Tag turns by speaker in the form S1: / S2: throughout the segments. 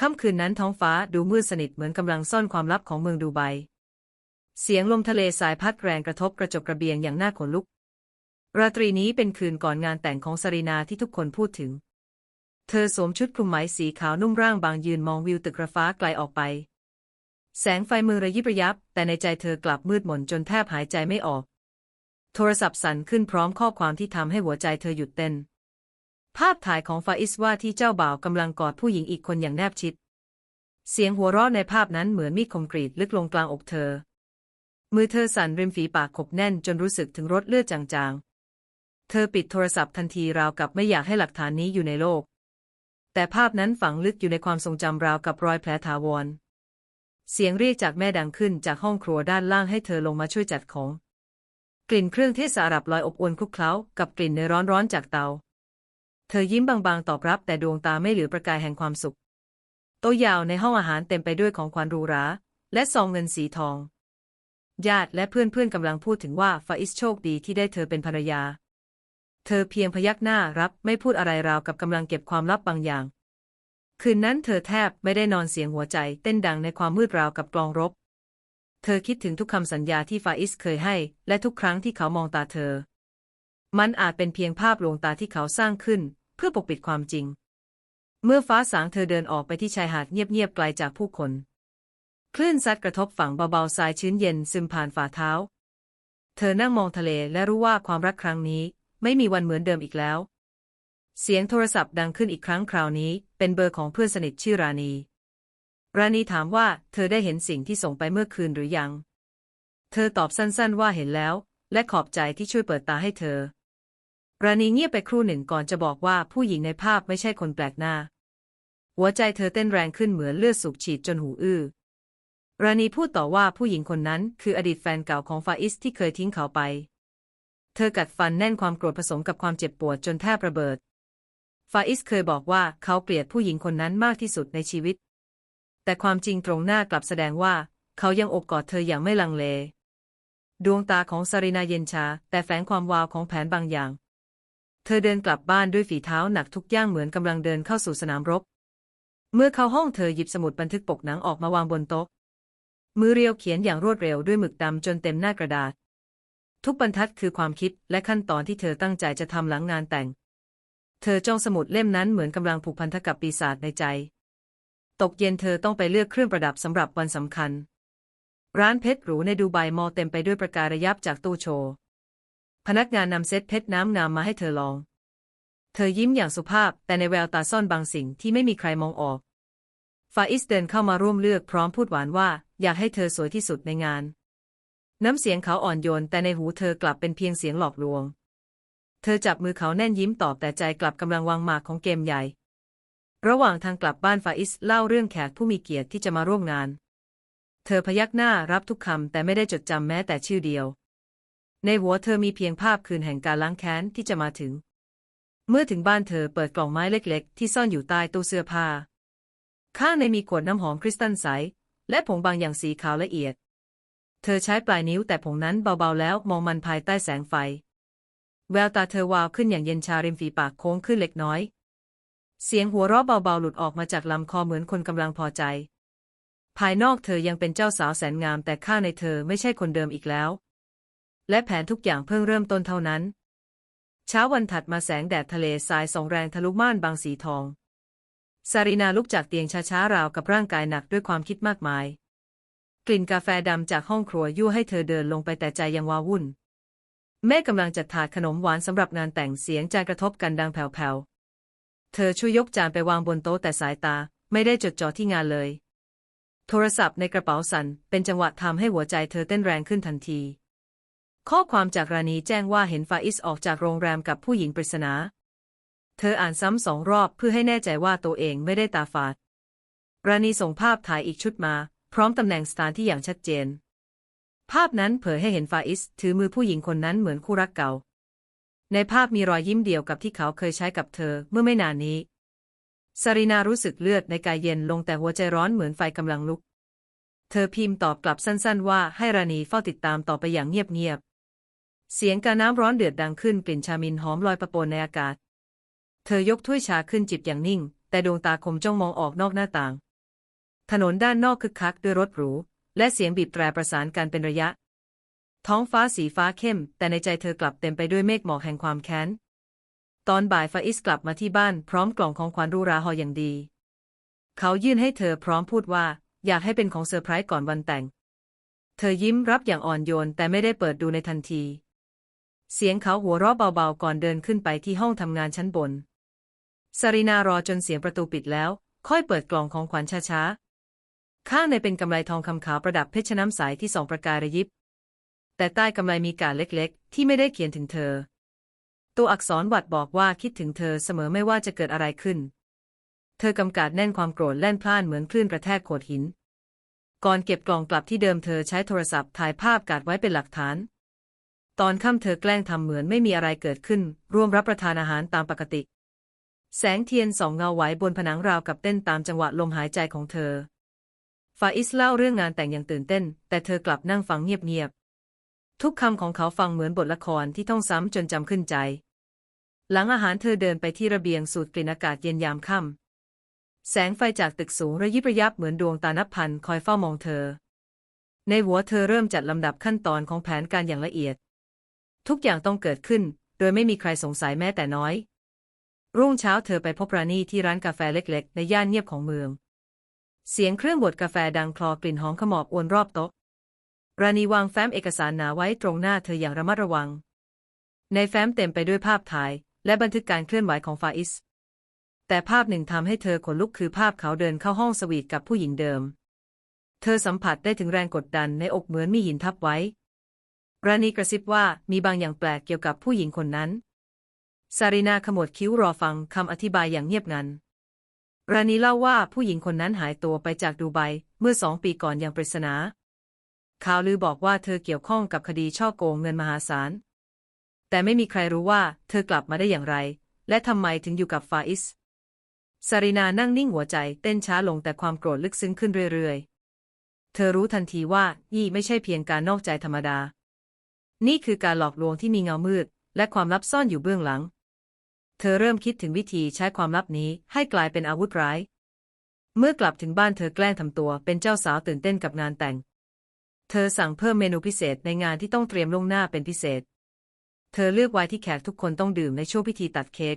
S1: ค่ำคืนนั้นท้องฟ้าดูมืดสนิทเหมือนกำลังซ่อนความลับของเมืองดูไบ เสียงลมทะเลสายพัดแรงกระทบกระจกกระเบียงอย่างน่าขนลุก ราตรีนี้เป็นคืนก่อนงานแต่งของสรีนาที่ทุกคนพูดถึง เธอสวมชุดคลุมไหมสีขาวนุ่มร่างบางยืนมองวิวตึกระฟ้าไกลออกไป แสงไฟมือระยิบระยับ แต่ในใจเธอกลับมืดมนจนแทบหายใจไม่ออก โทรศัพท์สั่นขึ้นพร้อมข้อความที่ทำให้หัวใจเธอหยุดเต้น ภาพถ่ายของฟาอิสว่าที่เจ้าบ่าวกำลังกอดผู้หญิงอีกคนอย่างแนบชิด เสียงหัวเราะในภาพนั้นเหมือนมีดคมกรีดลึกลงกลางอกเธอ มือเธอสั่นริมฝีปากขบแน่นจนรู้สึกถึงรสเลือดจางๆ เธอปิดโทรศัพท์ทันทีราวกับไม่อยากให้หลักฐานนี้อยู่ในโลก แต่ภาพนั้นฝังลึกอยู่ในความทรงจำราวกับรอยแผลถาวร เสียงเรียกจากแม่ดังขึ้นจากห้องครัวด้านล่างให้เธอลงมาช่วยจัดของ กลิ่นเครื่องเทศสารับลอยอบอวนคลุกเคล้ากับกลิ่นเนยร้อนๆจากเตา เธอยิ้มบางๆ ตอบรับแต่ดวงตาไม่เหลือประกายแห่งความสุข โต๊ะยาวในห้องอาหารเต็มไปด้วยของขวัญหรูหราและซองเงินสีทอง ญาติและเพื่อนๆกำลังพูดถึงว่าฟาอิสโชคดีที่ได้เธอเป็นภรรยา เธอเพียงพยักหน้ารับไม่พูดอะไรราวกับกำลังเก็บความลับบางอย่าง คืนนั้นเธอแทบไม่ได้นอนเสียงหัวใจเต้นดังในความมืดราวกับกลองรบ เธอคิดถึงทุกคำสัญญาที่ฟาอิสเคยให้ และทุกครั้งที่เขามองตาเธอ มันอาจเป็นเพียงภาพลวงตาที่เขาสร้างขึ้น เพื่อปกปิดความจริง เมื่อฟ้าสางเธอเดินออกไปที่ชายหาดเงียบๆไกลจากผู้คน คลื่นซัดกระทบฝั่งเบาๆทรายชื้นเย็นซึมผ่านฝ่าเท้า เธอนั่งมองทะเลและรู้ว่าความรักครั้งนี้ ไม่มีวันเหมือนเดิมอีกแล้ว เสียงโทรศัพท์ดังขึ้นอีกครั้งคราวนี้ เป็นเบอร์ของเพื่อนสนิทชื่อราณี ราณีถามว่าเธอได้เห็นสิ่งที่ส่งไปเมื่อคืนหรือยัง เธอตอบสั้นๆว่าเห็นแล้ว และขอบใจที่ช่วยเปิดตาให้เธอ ราณีเงียบไปครู่หนึ่งก่อนจะบอกว่าผู้หญิงในภาพไม่ใช่คนแปลกหน้า หัวใจเธอเต้นแรงขึ้นเหมือนเลือดสูบฉีดจนหูอื้อราณีพูดต่อว่าผู้หญิงคนนั้นคืออดีตแฟนเก่าของฟาอิสที่เคยทิ้งเขาไป เธอกัดฟันแน่นความโกรธผสมกับความเจ็บปวดจนแทบระเบิด ฟาอิสเคยบอกว่าเขาเกลียดผู้หญิงคนนั้นมากที่สุดในชีวิต แต่ความจริงตรงหน้ากลับแสดงว่า เขายังอบกอดเธออย่างไม่ลังเล ดวงตาของซารินาเย็นชา แต่แฝงความวาวของแผนบางอย่าง เธอเดินกลับบ้านด้วยฝีเท้าหนักทุกย่างเหมือนกำลังเดินเข้าสู่สนามรบ เมื่อเข้าห้องเธอหยิบสมุดบันทึกปกหนังออกมาวางบนโต๊ะ มือเรียวเขียนอย่างรวดเร็วด้วยหมึกดำจนเต็มหน้ากระดาษ ทุกบรรทัดคือความคิดและขั้นตอนที่เธอตั้งใจจะทำหลังงานแต่ง เธอจ้องสมุดเล่มนั้นเหมือนกำลังผูกพันธกับปีศาจในใจ ตกเย็นเธอต้องไปเลือกเครื่องประดับสำหรับวันสำคัญ ร้านเพชรหรูในดูไบมอเต็มไปด้วยประการะยับจากตู้โชว์ พนักงานนำเซตเพชรน้ำงามมาให้เธอลอง เธอยิ้มอย่างสุภาพ แต่ในแววตาซ่อนบางสิ่งที่ไม่มีใครมองออก ฟาอิสเดินเข้ามาร่วมเลือกพร้อมพูดหวานว่า อยากให้เธอสวยที่สุดในงาน น้ำเสียงเขาอ่อนโยน แต่ในหูเธอกลับเป็นเพียงเสียงหลอกลวง เธอจับมือเขาแน่นยิ้มตอบแต่ใจกลับกำลังวางหมากของเกมใหญ่ ระหว่างทางกลับบ้านฟาอิสเล่าเรื่องแขกผู้มีเกียรติที่จะมาร่วมงาน เธอพยักหน้ารับทุกคำแต่ไม่ได้จดจำแม้แต่ชื่อเดียว ในหัวเธอมีเพียงภาพคืนแห่งการล้างแค้นที่จะมาถึง เมื่อถึงบ้านเธอเปิดกล่องไม้เล็กๆ ที่ซ่อนอยู่ใต้ตู้เสื้อผ้า ข้างในมีขวดน้ำหอมคริสตัลใส และผงบางอย่างสีขาวละเอียด เธอใช้ปลายนิ้วแต่ผงนั้นเบาๆแล้วมองมันภายใต้แสงไฟ แววตาเธอวาวขึ้นอย่างเย็นชาริมฝีปากโค้งขึ้นเล็กน้อย เสียงหัวเราะเบาๆหลุดออกมาจากลำคอเหมือนคนกำลังพอใจ ภายนอกเธอยังเป็นเจ้าสาวแสนงามแต่ข้างในเธอไม่ใช่คนเดิมอีกแล้ว และแผนทุกอย่างเพิ่งเริ่มต้นเท่านั้น เช้าวันถัดมาแสงแดดทะเลทรายส่องแรงทะลุม่านบางสีทอง ซารินาลุกจากเตียงช้าๆราวกับร่างกายหนักด้วยความคิดมากมาย กลิ่นกาแฟดำจากห้องครัวยั่วให้เธอเดินลงไปแต่ใจยังวาวุ่น แม่กำลังจัดถาดขนมหวานสำหรับงานแต่งเสียงจานกระทบกันดังแผ่วๆ เธอช่วยยกจานไปวางบนโต๊ะแต่สายตาไม่ได้จดจ่อที่งานเลย โทรศัพท์ในกระเป๋าสั่นเป็นจังหวะทำให้หัวใจเธอเต้นแรงขึ้นทันที ข้อความจากราณีแจ้งว่าเห็นฟาอิสออกจากโรงแรมกับผู้หญิงปริศนา เธออ่านซ้ำสองรอบเพื่อให้แน่ใจว่าตัวเองไม่ได้ตาฝาด ราณีส่งภาพถ่ายอีกชุดมา พร้อมตำแหน่งสถานที่อย่างชัดเจน ภาพนั้นเผยให้เห็นฟาอิสถือมือผู้หญิงคนนั้นเหมือนคู่รักเก่า ในภาพมีรอยยิ้มเดียวกับที่เขาเคยใช้กับเธอเมื่อไม่นานนี้ซารินารู้สึกเลือดในกายเย็นลงแต่หัวใจร้อนเหมือนไฟกำลังลุก เธอพิมพ์ตอบกลับสั้นๆ ว่าให้ราณีเฝ้าติดตามต่อไปอย่างเงียบๆ เสียงกาน้ำร้อนเดือดดังขึ้นกลิ่นชามินหอมลอยประปนในอากาศ เธอยกถ้วยชาขึ้นจิบอย่างนิ่ง แต่ดวงตาคมจ้องมองออกนอกหน้าต่าง ถนนด้านนอกคึกคักด้วยรถหรู และเสียงบีบแตรประสานกันเป็นระยะ ท้องฟ้าสีฟ้าเข้ม แต่ในใจเธอกลับเต็มไปด้วยเมฆหมอกแห่งความแค้น ตอนบ่ายฟาอิสกลับมาที่บ้านพร้อมกล่องของขวัญรูราห่ออย่างดี เขายื่นให้เธอพร้อมพูดว่า อยากให้เป็นของเซอร์ไพรส์ก่อนวันแต่ง เธอยิ้มรับอย่างอ่อนโยนแต่ไม่ได้เปิดดูในทันที เสียงเขาหัวเราะเบาๆก่อนเดินขึ้นไปที่ห้องทำงานชั้นบนสารินารอจนเสียงประตูปิดแล้ว ค่อยเปิดกล่องของขวัญช้าๆ ข้างในเป็นกำไรทองคำขาวประดับเพชรน้ำใสที่สองประกายระยิบ แต่ใต้กำไรมีการเล็กๆ ที่ไม่ได้เขียนถึงเธอ ตัวอักษรวัดบอกว่าคิดถึงเธอเสมอไม่ว่าจะเกิดอะไรขึ้น เธอกำกาดแน่นความโกรธแล่นพล่านเหมือนคลื่นกระแทกโขดหิน ก่อนเก็บกล่องกลับที่เดิมเธอใช้โทรศัพท์ถ่ายภาพกาดไว้เป็นหลักฐาน ตอนค่ำเธอแกล้งทำเหมือนไม่มีอะไรเกิดขึ้น ร่วมรับประทานอาหารตามปกติ แสงเทียนสองเงาไหวบนผนังราวกับเต้นตามจังหวะลมหายใจของเธอ ฟาอิสเล่าเรื่องงานแต่งอย่างตื่นเต้น แต่เธอกลับนั่งฟังเงียบๆ ทุกคำของเขาฟังเหมือนบทละครที่ท่องซ้ำจนจำขึ้นใจ หลังอาหารเธอเดินไปที่ระเบียงสูดกลิ่นอากาศเย็นยามค่ำ แสงไฟจากตึกสูงระยิบระยับเหมือนดวงตานับพันคอยเฝ้ามองเธอ ในหัวเธอเริ่มจัดลำดับขั้นตอนของแผนการอย่างละเอียด ทุกอย่างต้องเกิดขึ้น โดยไม่มีใครสงสัยแม้แต่น้อย รุ่งเช้าเธอไปพบราณีที่ร้านกาแฟเล็ก ๆ ในย่านเงียบของเมือง เสียงเครื่องบดกาแฟดังคลอกลิ่นหอมขมอบอวนรอบโต๊ะ ราณีวางแฟ้มเอกสารหนาไว้ตรงหน้าเธออย่างระมัดระวัง ในแฟ้มเต็มไปด้วยภาพถ่าย และบันทึกการเคลื่อนไหวของฟาอิส แต่ภาพหนึ่งทำให้เธอขนลุกคือภาพเขาเดินเข้าห้องสวีทกับผู้หญิงเดิม เธอสัมผัสได้ถึงแรงกดดันในอกเหมือนมีหินทับไว้ ราณีกระซิบว่ามีบางอย่างแปลกเกี่ยวกับผู้หญิงคนนั้น ซารินาขมวดคิ้วรอฟังคำอธิบายอย่างเงียบงัน ราณีเล่าว่าผู้หญิงคนนั้นหายตัวไปจากดูไบเมื่อสองปีก่อนอย่างปริศนา ข่าวลือบอกว่าเธอเกี่ยวข้องกับคดีช่อโกงเงินมหาศาล แต่ไม่มีใครรู้ว่าเธอกลับมาได้อย่างไร และทำไมถึงอยู่กับฟาอิสซารินานั่งนิ่งหัวใจเต้นช้าลงแต่ความโกรธลึกซึ้งขึ้นเรื่อยๆ เธอรู้ทันทีว่านี่ไม่ใช่เพียงการนอกใจธรรมดา นี่คือการหลอกลวงที่มีเงามืด และความลับซ่อนอยู่เบื้องหลัง เธอเริ่มคิดถึงวิธีใช้ความลับนี้ให้กลายเป็นอาวุธร้าย เมื่อกลับถึงบ้านเธอแกล้งทำตัวเป็นเจ้าสาวตื่นเต้นกับงานแต่ง เธอสั่งเพิ่มเมนูพิเศษในงานที่ต้องเตรียมล่วงหน้าเป็นพิเศษ เธอเลือกไวน์ที่แขกทุกคนต้องดื่มในช่วงพิธีตัดเค้ก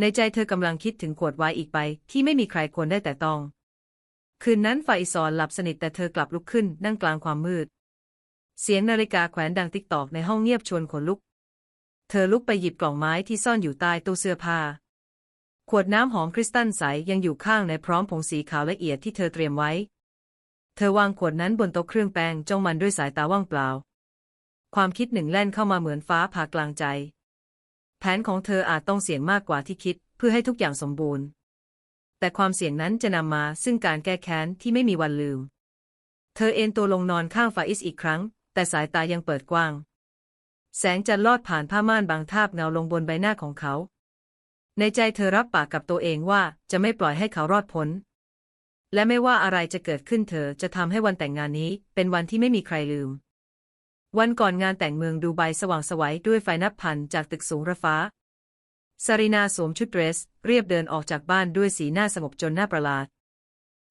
S1: ในใจเธอกำลังคิดถึงขวดไวน์อีกใบที่ไม่มีใครควรได้แต่ต้อง คืนนั้นฝ่ายอิซอนหลับสนิทแต่เธอกลับลุกขึ้นนั่งกลางความมืด เสียงนาฬิกาแขวนดังติ๊กตอกในห้องเงียบชวนขนลุก เธอลุกไปหยิบกล่องไม้ที่ซ่อนอยู่ใต้ตู้เสื้อผ้า ขวดน้ำหอมคริสตัลใสยังอยู่ข้างในพร้อมผงสีขาวละเอียดที่เธอเตรียมไว้ เธอวางขวดนั้นบนโต๊ะเครื่องแป้งจ้องมันด้วยสายตาว่างเปล่า ความคิดหนึ่งแล่นเข้ามาเหมือนฟ้าผ่ากลางใจ แผนของเธออาจต้องเสี่ยงมากกว่าที่คิด เพื่อให้ทุกอย่างสมบูรณ์ แต่ความเสี่ยงนั้นจะนำมาซึ่งการแก้แค้นที่ไม่มีวันลืม เธอเอนตัวลงนอนข้างฟาอิสอีกครั้ง แต่สายตายังเปิดกว้าง แสงจันทร์ลอดผ่านผ้าม่านบางทาบเงาลงบนใบหน้าของเขา ในใจเธอรับปากกับตัวเองว่าจะไม่ปล่อยให้เขารอดพ้น และไม่ว่าอะไรจะเกิดขึ้นเธอจะทำให้วันแต่งงานนี้เป็นวันที่ไม่มีใครลืม วันก่อนงานแต่งเมืองดูไบสว่างสวัยด้วยไฟนับพันจากตึกสูงระฟ้าซารินาสวมชุดเดรส เรียบเดินออกจากบ้านด้วยสีหน้าสงบจนน่าประหลาด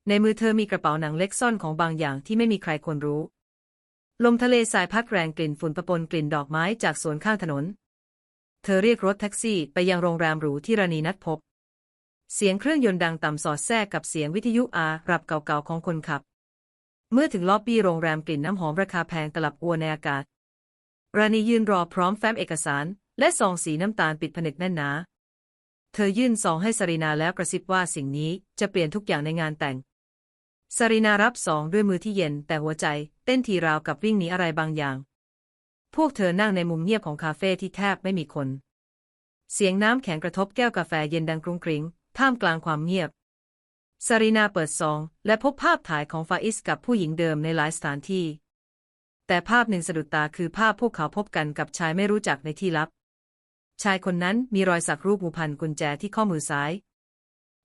S1: ในมือเธอมีกระเป๋าหนังเล็กซ่อนของบางอย่างที่ไม่มีใครควรรู้ ลมทะเลสายพัดแรงกลิ่นฝุ่นปะปนกลิ่นดอกไม้จากสวนข้างถนน เธอเรียกรถแท็กซี่ไปยังโรงแรมหรูที่รานีนัดพบ เสียงเครื่องยนต์ดังต่ำสอดแทรกกับเสียงวิทยุอารับเก่าๆของคนขับ เมื่อถึงล็อบบี้โรงแรมกลิ่นน้ำหอมราคาแพงตลับอัวนในอากาศ รานียืนรอพร้อมแฟ้มเอกสาร และซองสีน้ำตาลปิดผนึกแน่นหนา เธอยื่นซองให้สรีนาแล้วกระซิบว่าสิ่งนี้จะเปลี่ยนทุกอย่างในงานแต่ง สรีนารับซองด้วยมือที่เย็นแต่หัวใจเต้นทีราวกับวิ่งหนีอะไรบางอย่าง พวกเธอนั่งในมุมเงียบของคาเฟ่ที่แทบไม่มีคน เสียงน้ำแข็งกระทบแก้วกาแฟเย็นดังกรุงกริงท่ามกลางความเงียบซารีนาเปิดซอง และพบภาพถ่ายของฟาอิสกับผู้หญิงเดิมในหลายสถานที่ แต่ภาพหนึ่งสะดุดตาคือภาพพวกเขาพบกันกับชายไม่รู้จักในที่ลับ ชายคนนั้นมีรอยสักรูปหูพันกุญแจที่ข้อมือซ้าย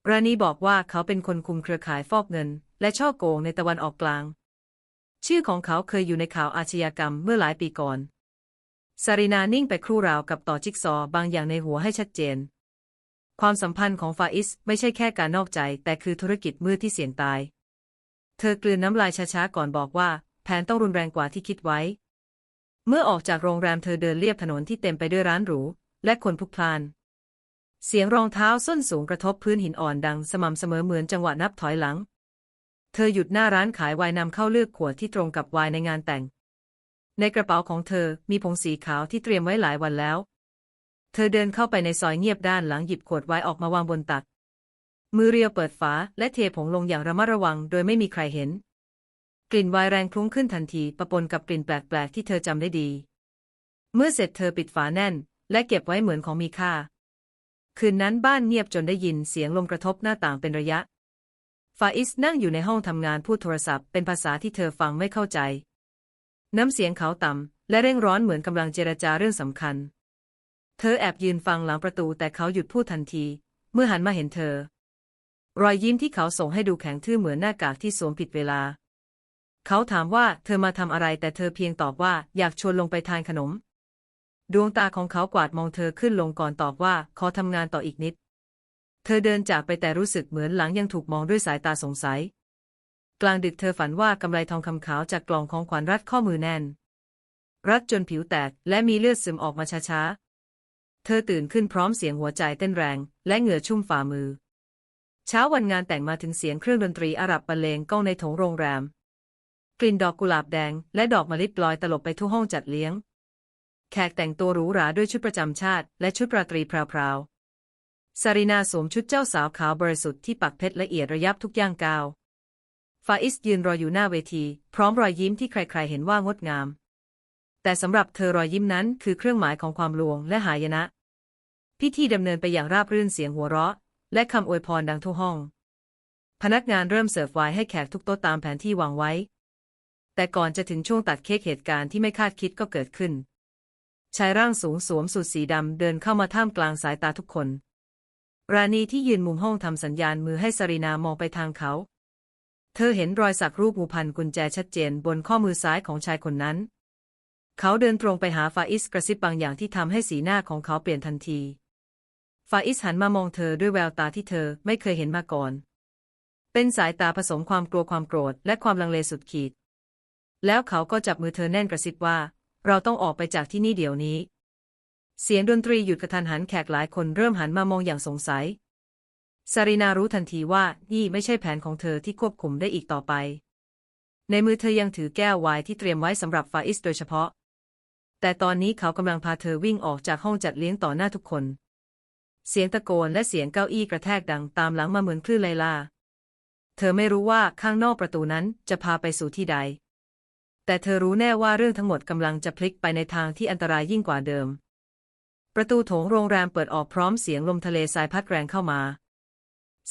S1: รานีบอกว่าเขาเป็นคนคุมเครือข่ายฟอกเงิน และช่อโกงในตะวันออกกลาง ชื่อของเขาเคยอยู่ในข่าวอาชญากรรมเมื่อหลายปีก่อนซารีนานิ่งไปครู่ราวกับต่อจิ๊กซอ์บางอย่างในหัวให้ชัดเจน ความสัมพันธ์ของฟาอิสไม่ใช่แค่การนอกใจ แต่คือธุรกิจมืดที่เสี่ยงตาย เธอกลืนน้ำลายช้าๆก่อนบอกว่า แผนต้องรุนแรงกว่าที่คิดไว้ เมื่อออกจากโรงแรมเธอเดินเลียบถนนที่เต็มไปด้วยร้านหรู และคนพลุกพล่าน เสียงรองเท้าส้นสูงกระทบพื้นหินอ่อนดังสม่ำเสมอเหมือนจังหวะนับถอยหลัง เธอหยุดหน้าร้านขายไวน์นำเข้าเลือกขวดที่ตรงกับไวน์ในงานแต่ง ในกระเป๋าของเธอมีผงสีขาวที่เตรียมไว้หลายวันแล้ว เธอเดินเข้าไปในซอยเงียบด้านหลังหยิบขวดไวน์ออกมาวางบนตัก มือเรียวเปิดฝาและเทผงลงอย่างระมัดระวังโดยไม่มีใครเห็น กลิ่นไวน์แรงคลุ้งขึ้นทันทีปะปนกับกลิ่นแปลกๆที่เธอจำได้ดี เมื่อเสร็จเธอปิดฝาแน่น และเก็บไว้เหมือนของมีค่า คืนนั้นบ้านเงียบจนได้ยินเสียงลมกระทบหน้าต่างเป็นระยะ ฟาอิสนั่งอยู่ในห้องทำงานพูดโทรศัพท์เป็นภาษาที่เธอฟังไม่เข้าใจ น้ำเสียงเขาต่ำและเร่งร้อนเหมือนกำลังเจรจาเรื่องสำคัญ เธอแอบยืนฟังหลังประตูแต่เขาหยุดพูดทันที เมื่อหันมาเห็นเธอ รอยยิ้มที่เขาส่งให้ดูแข็งทื่อเหมือนหน้ากากที่สวมผิดเวลา เขาถามว่าเธอมาทำอะไรแต่เธอเพียงตอบว่าอยากชวนลงไปทานขนม ดวงตาของเขากวาดมองเธอขึ้นลงก่อนตอบว่า ขอทำงานต่ออีกนิด เธอเดินจากไปแต่รู้สึกเหมือนหลังยังถูกมองด้วยสายตาสงสัย กลางดึกเธอฝันว่ากำไลทองคำขาวจากกล่องของขวัญรัดข้อมือแน่น รัดจนผิวแตกและมีเลือดซึมออกมาช้าๆ เธอตื่นขึ้นพร้อมเสียงหัวใจเต้นแรง และเหงื่อชุ่มฝ่ามือ เช้าวันงานแต่งมาถึงเสียงเครื่องดนตรีอาหรับบรรเลงก้องในโถงโรงแรม กลิ่นดอกกุหลาบแดง และดอกมะลิลอยตลบไปทั่วห้องจัดเลี้ยง แขกแต่งตัวหรูหราด้วยชุดประจำชาติ และชุดราตรีพราวๆซารินาสวมชุดเจ้าสาวขาวบริสุทธิ์ที่ปักเพชรละเอียดระยับทุกย่างก้าว ฟาอิสยืนรออยู่หน้าเวที พร้อมรอยยิ้มที่ใครๆเห็นว่างดงาม แต่สำหรับเธอรอยยิ้มนั้นคือเครื่องหมายของความลวงและหายนะ พิธีดำเนินไปอย่างราบรื่นเสียงหัวเราะ และคำอวยพรดังทั่วห้อง พนักงานเริ่มเสิร์ฟไวน์ให้แขกทุกโต๊ะตามแผนที่วางไว้ แต่ก่อนจะถึงช่วงตัดเค้กเหตุการณ์ที่ไม่คาดคิดก็เกิดขึ้น ชายร่างสูงสวมสูทสีดำเดินเข้ามาท่ามกลางสายตาทุกคน ราณีที่ยืนมุมห้องทำสัญญาณมือให้สรีนามองไปทางเขา เธอเห็นรอยสักรูปงูพันกุญแจชัดเจนบนข้อมือซ้ายของชายคนนั้น เขาเดินตรงไปหาฟาอิสกระซิบบางอย่างที่ทำให้สีหน้าของเขาเปลี่ยนทันที ฟาอิสหันมามองเธอด้วยแววตาที่เธอไม่เคยเห็นมาก่อน เป็นสายตาผสมความกลัวความโกรธและความลังเลสุดขีด แล้วเขาก็จับมือเธอแน่นกระซิบว่า เราต้องออกไปจากที่นี่เดี๋ยวนี้ เสียงดนตรีหยุดกระทันหันแขกหลายคนเริ่มหันมามองอย่างสงสัยซารินารู้ทันทีว่านี่ไม่ใช่แผนของเธอที่ควบคุมได้อีกต่อไป ในมือเธอยังถือแก้วไวน์ที่เตรียมไว้สำหรับฟาอิสโดยเฉพาะ แต่ตอนนี้เขากำลังพาเธอวิ่งออกจากห้องจัดเลี้ยงต่อหน้าทุกคน เสียงตะโกนและเสียงเก้าอี้กระแทกดังตามหลังมาเหมือนคลื่นไลลา เธอไม่รู้ว่าข้างนอกประตูนั้นจะพาไปสู่ที่ใด แต่เธอรู้แน่ว่าเรื่องทั้งหมดกำลังจะพลิกไปในทางที่อันตรายยิ่งกว่าเดิม ประตูโถงโรงแรมเปิดออกพร้อมเสียงลมทะเลทรายพัดแรงเข้ามา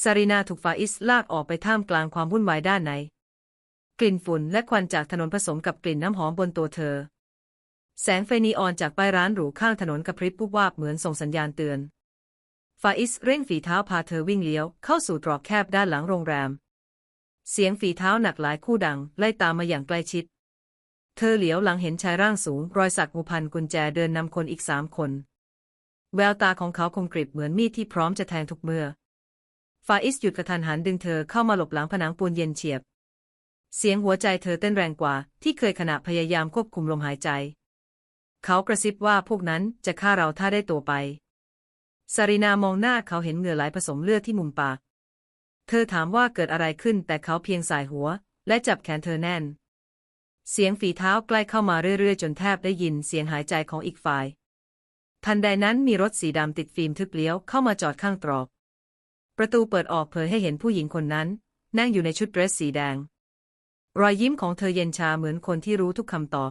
S1: ซารีนาถูกฟาอิสลากออกไปท่ามกลางความวุ่นวายด้านใน กลิ่นฝุ่นและควันจากถนนผสมกับกลิ่นน้ำหอมบนตัวเธอ แสงไฟนีออนจากป้ายร้านหรูข้างถนนกระพริบปุ๊บวาบเหมือนส่งสัญญาณเตือน ฟาอิสเร่งฝีเท้าพาเธอวิ่งเลี้ยวเข้าสู่ตรอกแคบด้านหลังโรงแรม เสียงฝีเท้าหนักหลายคู่ดังไล่ตามมาอย่างใกล้ชิด เธอเหลียวหลังเห็นชายร่างสูง รอยสักงูพันกุญแจเดินนำคนอีกสามคน แววตาของเขาคมกริบเหมือนมีดที่พร้อมจะแทงทุกเมื่อฟาอิสหยุดกระทันหันดึงเธอเข้ามาหลบหลังผนังปูนเย็นเฉียบ เสียงหัวใจเธอเต้นแรงกว่า ที่เคยขณะพยายามควบคุมลมหายใจ เขากระซิบว่าพวกนั้นจะฆ่าเราถ้าได้ตัวไปซารินามองหน้าเขาเห็นเหงื่อไหลผสมเลือดที่มุมปาก เธอถามว่าเกิดอะไรขึ้นแต่เขาเพียงสายหัว และจับแขนเธอแน่น เสียงฝีเท้าใกล้เข้ามาเรื่อยๆ จนแทบได้ยินเสียงหายใจของอีกฝ่าย ทันใดนั้นมีรถสีดำติดฟิล์มทึบเลี้ยวเข้ามาจอดข้างตรอก ประตูเปิดออกเผยให้เห็นผู้หญิงคนนั้น นั่งอยู่ในชุดเดรสสีแดง รอยยิ้มของเธอเย็นชาเหมือนคนที่รู้ทุกคำตอบ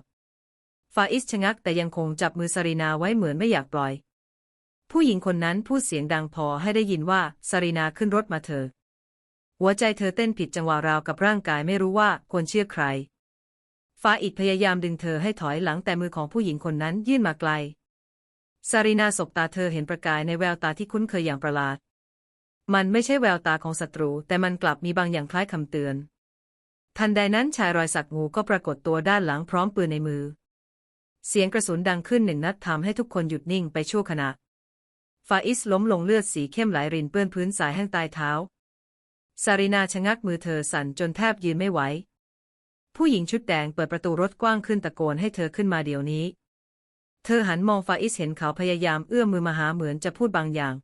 S1: ฟาอิสชะงักแต่ยังคงจับมือซารีนาไว้เหมือนไม่อยากปล่อย ผู้หญิงคนนั้นพูดเสียงดังพอให้ได้ยินว่าซารีนาขึ้นรถมาเธอ หัวใจเธอเต้นผิดจังหวะราวกับร่างกายไม่รู้ว่าควรเชื่อใคร ฟาอิดพยายามดึงเธอให้ถอยหลังแต่มือของผู้หญิงคนนั้นยื่นมาไกลซารีนาสบตาเธอเห็นประกายในแววตาที่คุ้นเคยอย่างประหลาด มันไม่ใช่แววตาของศัตรู แต่มันกลับมีบางอย่างคล้ายคำเตือน ทันใดนั้นชายรอยสักงูก็ปรากฏตัวด้านหลังพร้อมปืนในมือ เสียงกระสุนดังขึ้นหนึ่งนัดทำให้ทุกคนหยุดนิ่งไปชั่วขณะ ฟาอิสล้มลงเลือดสีเข้มไหลรินเปื้อนพื้นสายแห้งใต้เท้าซารินาชะงักมือเธอสั่นจนแทบยืนไม่ไหว ผู้หญิงชุดแดงเปิดประตูรถกว้างขึ้นตะโกนให้เธอขึ้นมาเดี๋ยวนี้ เธอหันมองฟาอิสเห็นเขาพยายามเอื้อมมือมาหาเหมือนจะพูดบางอย่าง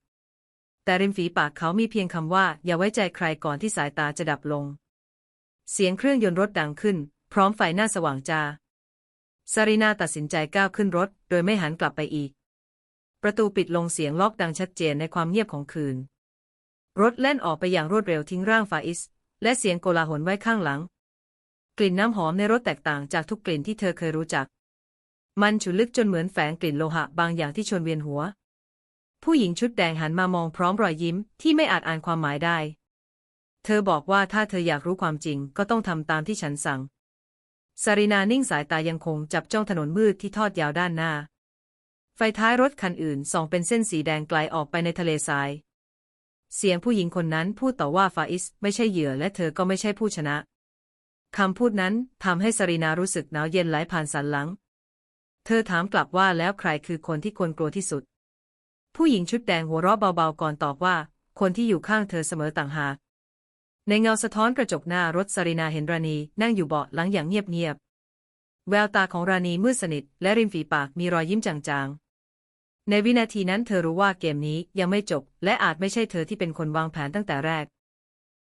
S1: แต่ริมฝีปากเขามีเพียงคำว่า อย่าไว้ใจใครก่อนที่สายตาจะดับลง เสียงเครื่องยนต์รถดังขึ้น พร้อมไฟหน้าสว่างจ้าซารินาตัดสินใจก้าวขึ้นรถ โดยไม่หันกลับไปอีก ประตูปิดลงเสียงล็อกดังชัดเจนในความเงียบของคืน รถแล่นออกไปอย่างรวดเร็วทิ้งร่างฟาอิส และเสียงโกลาหลไว้ข้างหลัง กลิ่นน้ำหอมในรถแตกต่างจากทุกกลิ่นที่เธอเคยรู้จัก มันฉุนลึกจนเหมือนแฝงกลิ่นโลหะบางอย่างที่ชวนเวียนหัว ผู้หญิงชุดแดงหันมามองพร้อมรอยยิ้มที่ไม่อาจอ่านความหมายได้ เธอบอกว่าถ้าเธออยากรู้ความจริงก็ต้องทำตามที่ฉันสั่งซารินานิ่งสายตายังคงจับจ้องถนนมืดที่ทอดยาวด้านหน้า ไฟท้ายรถคันอื่นส่องเป็นเส้นสีแดงไกลออกไปในทะเลทราย เสียงผู้หญิงคนนั้นพูดต่อว่าฟาอิสไม่ใช่เหยื่อและเธอก็ไม่ใช่ผู้ชนะ คำพูดนั้นทำให้ซารินารู้สึกหนาวเย็นไหลผ่านสันหลัง เธอถามกลับว่าแล้วใครคือคนที่ควรกลัวที่สุด ผู้หญิงชุดแดงหัวเราะเบาๆก่อนตอบว่า คนที่อยู่ข้างเธอเสมอต่างหาก ในเงาสะท้อนกระจกหน้ารถซารินาเห็นราณีนั่งอยู่เบาะหลังอย่างเงียบๆ แววตาของราณีมืดสนิท และริมฝีปากมีรอยยิ้มจางๆในวินาทีนั้นเธอรู้ว่าเกมนี้ยังไม่จบ และอาจไม่ใช่เธอที่เป็นคนวางแผนตั้งแต่แรก